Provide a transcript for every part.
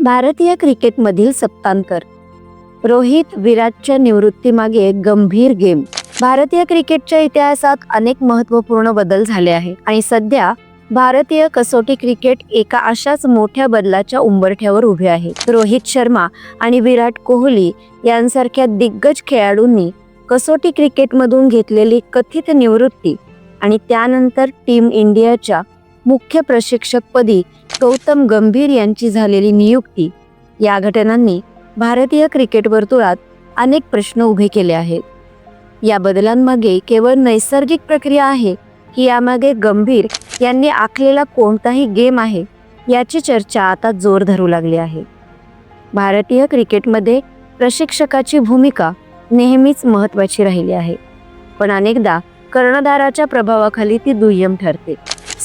भारतीय क्रिकेटमधील सप्तांतर रोहित विराटच्या निवृत्तीमागे गंभीर गेम. भारतीय क्रिकेटच्या इतिहासात अनेक महत्त्वपूर्ण बदल झाले आहे आणि सध्या भारतीय कसोटी क्रिकेट एका अशाच मोठ्या बदलाच्या उंबरठ्यावर उभे आहे. रोहित शर्मा आणि विराट कोहली यांसारख्या दिग्गज खेळाडूंनी कसोटी क्रिकेटमधून घेतलेली कथित निवृत्ती आणि त्यानंतर टीम इंडियाच्या मुख्य प्रशिक्षकपदी गौतम गंभीर यांची झालेली नियुक्ती. या घटनांनी भारतीय क्रिकेट वर्तुळात अनेक प्रश्न उभे केले आहेत. या बदलांमागे केवळ नैसर्गिक प्रक्रिया आहे की यामागे गंभीर यांनी आखलेला कोणताही गेम आहे याची चर्चा आता जोर धरू लागली आहे. भारतीय क्रिकेटमध्ये प्रशिक्षकाची भूमिका नेहमीच महत्त्वाची राहिली आहे पण अनेकदा कर्णधाराच्या प्रभावाखाली ती दुय्यम ठरते.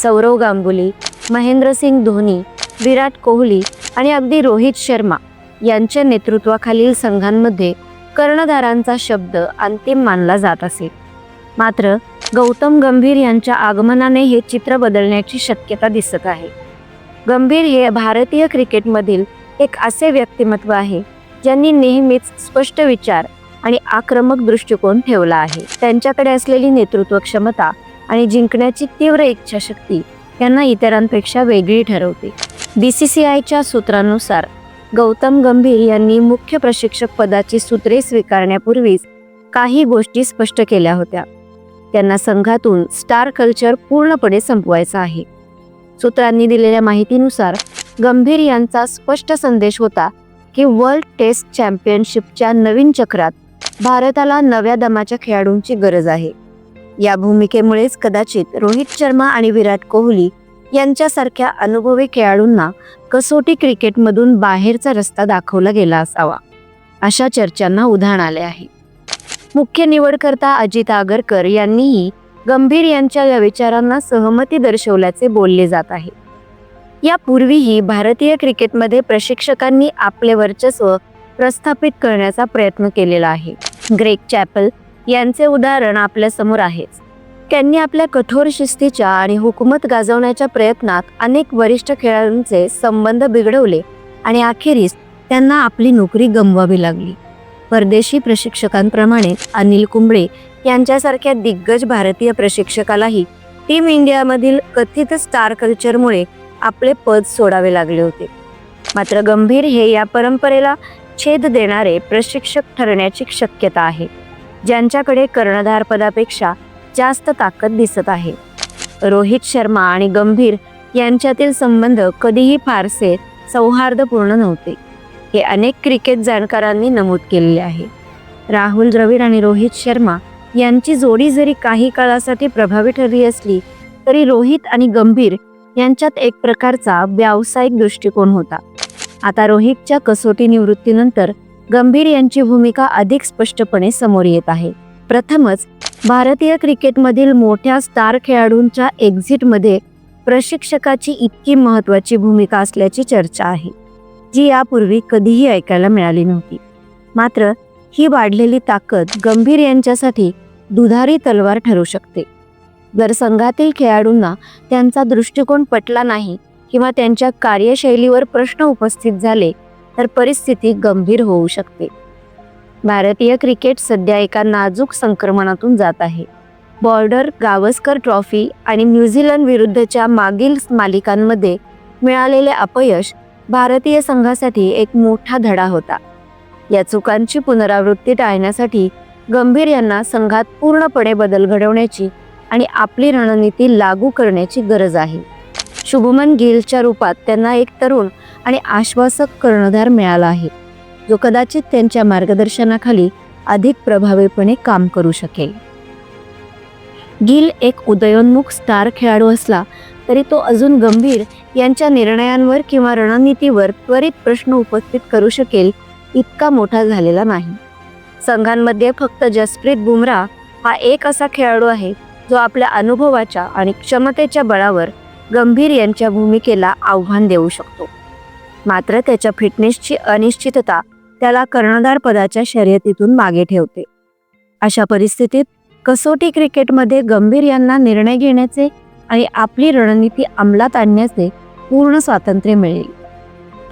सौरव गांगुली महेंद्रसिंग धोनी विराट कोहली आणि अगदी रोहित शर्मा यांच्या नेतृत्वाखालील संघांमध्ये कर्णधारांचा शब्द अंतिम मानला जात असे. मात्र गौतम गंभीर यांच्या आगमनाने हे चित्र बदलण्याची शक्यता दिसत आहे. गंभीर हे भारतीय क्रिकेटमधील एक असे व्यक्तिमत्व आहे ज्यांनी नेहमीच स्पष्ट विचार आणि आक्रमक दृष्टिकोन ठेवला आहे. त्यांच्याकडे असलेली नेतृत्व क्षमता आणि जिंकण्याची तीव्र इच्छाशक्ती यांना इतरांपेक्षा वेगळी ठरवते. बी सी सी आयच्या सूत्रानुसार गौतम गंभीर यांनी मुख्य प्रशिक्षक पदाची सूत्रे स्वीकारण्यापूर्वीच काही गोष्टी स्पष्ट केल्या होत्या. त्यांना संघातून स्टार कल्चर पूर्णपणे संपवायचा आहे. सूत्रांनी दिलेल्या माहितीनुसार गंभीर यांचा स्पष्ट संदेश होता की वर्ल्ड टेस्ट चॅम्पियनशिपच्या नवीन चक्रात भारताला नव्या दमाच्या खेळाडूंची गरज आहे. या भूमिकेमुळेच कदाचित रोहित शर्मा आणि विराट कोहली यांच्यासारख्या अनुभवी खेळाडूंना कसोटी क्रिकेटमधून बाहेरचा रस्ता दाखवला गेला असावा अशा चर्चांना उधाण आले आहे. मुख्य निवडकर्ता अजित आगरकर यांनीही गंभीर यांच्या या विचारांना सहमती दर्शवल्याचे बोलले जात आहे. यापूर्वीही भारतीय क्रिकेटमध्ये प्रशिक्षकांनी आपले वर्चस्व प्रस्थापित करण्याचा प्रयत्न केलेला आहे. ग्रेक चॅपल यांचे उदाहरण आपल्यासमोर आहेच. त्यांनी आपल्या कठोर शिस्तीच्या आणि हुकूमत गाजवण्याच्या प्रयत्नात अनेक वरिष्ठ खेळाडूंचे संबंध बिघडवले आणि अखेरीस त्यांना आपली नोकरी गमवावी लागली. परदेशी प्रशिक्षकांप्रमाणे अनिल कुंबळे यांच्यासारख्या दिग्गज भारतीय प्रशिक्षकालाही टीम इंडियामधील कथित स्टार कल्चरमुळे आपले पद सोडावे लागले होते. मात्र गंभीर हे या परंपरेला छेद देणारे प्रशिक्षक ठरण्याची शक्यता आहे. ज्यांच्याकडे कर्णधारपदापेक्षा जास्त ताकद दिसत आहे. रोहित शर्मा आणि गंभीर यांच्यातील संबंध कधीही फारसे सौहार्दपूर्ण नव्हते. हे अनेक क्रिकेट जाणकारांनी नमूद केलेले आहे. राहुल द्रविड आणि रोहित शर्मा यांची जोडी जरी काही काळासाठी प्रभावी ठरली असली तरी रोहित आणि गंभीर यांच्यात एक प्रकारचा व्यावसायिक दृष्टिकोन होता. आता रोहितच्या कसोटी निवृत्तीनंतर गंभीर यांची भूमिका अधिक स्पष्टपणे समोर येत आहे. प्रथमच भारतीय क्रिकेटमधील मोठ्या स्टार खेळाडूंच्या एक्झिटमध्ये प्रशिक्षकाची इतकी महत्त्वाची भूमिका असल्याची चर्चा आहे जी यापूर्वी कधीही ऐकायला मिळाली नव्हती. मात्र ही वाढलेली ताकद गंभीर यांच्यासाठी दुधारी तलवार ठरू शकते. जर संघातील खेळाडूंना त्यांचा दृष्टिकोन पटला नाही किंवा त्यांच्या कार्यशैलीवर प्रश्न उपस्थित झाले तर परिस्थिती गंभीर होऊ शकते. भारतीय क्रिकेट सध्या एका नाजूक संक्रमणातून जात आहे. बॉर्डर गावस्कर ट्रॉफी आणि न्यूझीलंड विरुद्धच्या मागील मालिकांमध्ये मिळालेले अपयश भारतीय संघासाठी एक मोठा धडा होता. या चुकांची पुनरावृत्ती टाळण्यासाठी गंभीर यांना संघात पूर्णपणे बदल घडवण्याची आणि आपली रणनीती लागू करण्याची गरज आहे. शुभमन गिलच्या रूपात त्यांना एक तरुण आणि आश्वासक कर्णधार मिळाला आहे. जो कदाचित त्यांच्या मार्गदर्शनाखाली अधिक प्रभावीपणे काम करू शकेल. गिल एक उदयोन्मुख स्टार खेळाडू असला तरी तो अजून गंभीर यांच्या निर्णयांवर किंवा रणनीतीवर त्वरित प्रश्न उपस्थित करू शकेल इतका मोठा झालेला नाही. संघांमध्ये फक्त जसप्रीत बुमराह हा एक असा खेळाडू आहे जो आपल्या अनुभवाच्या आणि क्षमतेच्या बळावर गंभीर यांच्या भूमिकेला आव्हान देऊ शकतो. मात्र त्याच्या फिटनेसची अनिश्चितता त्याला कर्णधार पदाच्या शर्यतीतून मागे ठेवते. अशा परिस्थितीत कसोटी क्रिकेटमध्ये गंभीर यांना निर्णय घेण्याचे आणि आपली रणनीती अंमलात आणण्याचे पूर्ण स्वातंत्र्य मिळेल.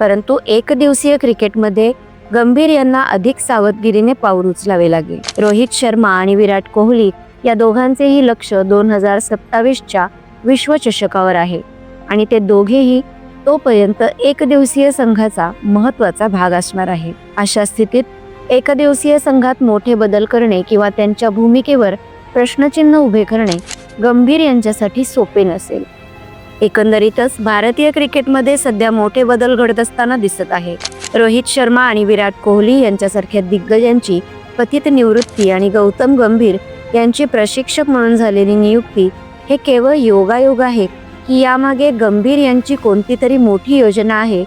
परंतु एकदिवसीय क्रिकेटमध्ये गंभीर यांना अधिक सावधगिरीने पाऊल उचलावे लागेल. रोहित शर्मा आणि विराट कोहली या दोघांचेही लक्ष दोन हजार सत्तावीसच्या विश्वचषकावर आहे आणि ते दोघेही तोपर्यंत एक दिवसीय संघाचा महत्त्वाचा भाग असणार आहे. अशा स्थितीत एकदिवसीय संघात मोठे बदल करणे किंवा त्यांच्या भूमिकेवर प्रश्नचिन्ह उभे करणे गंभीर यांच्यासाठी सोपे नसेल. एकंदरीतच भारतीय क्रिकेटमध्ये सध्या मोठे बदल घडत असताना दिसत आहे. रोहित शर्मा आणि विराट कोहली यांच्यासारख्या दिग्गजांची पतित निवृत्ती आणि गौतम गंभीर यांची प्रशिक्षक म्हणून झालेली नियुक्ती हे केवळ योगायोग आहे की यामागे गंभीर यांची कोणती तरी मोठी योजना आहे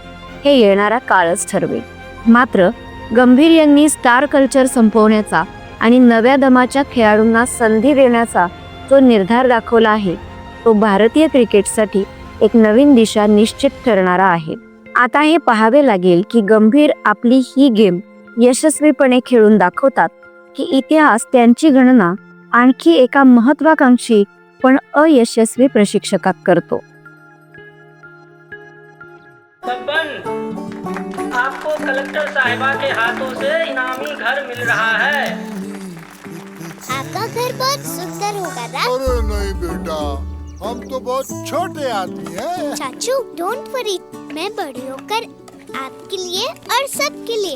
हे येणारा काळच ठरवेल. मात्र गंभीर यांनी स्टार कल्चर संपवण्याचा आणि नव्या दमाच्या खेळाडूंना संधी देण्याचा जो निर्धार दाखवला आहे तो भारतीय क्रिकेटसाठी एक नवीन दिशा निश्चित ठरणारा आहे. आता हे पाहावे लागेल की गंभीर आपली ही गेम यशस्वीपणे खेळून दाखवतात की इतिहास त्यांची गणना आणखी एका महत्वाकांक्षी पण अयशस्वी प्रशिक्षकात करतो. आपको कलेक्टर साहिबा के हाथों से इनामी घर मिल रहा है। आपका घर बहुत सुंदर होगा ना अरे नहीं बेटा हम तो बहुत छोटे आदमी हैं। चाचू डोंट वरी मैं बड़ी होकर आपके लिए और सबके लिए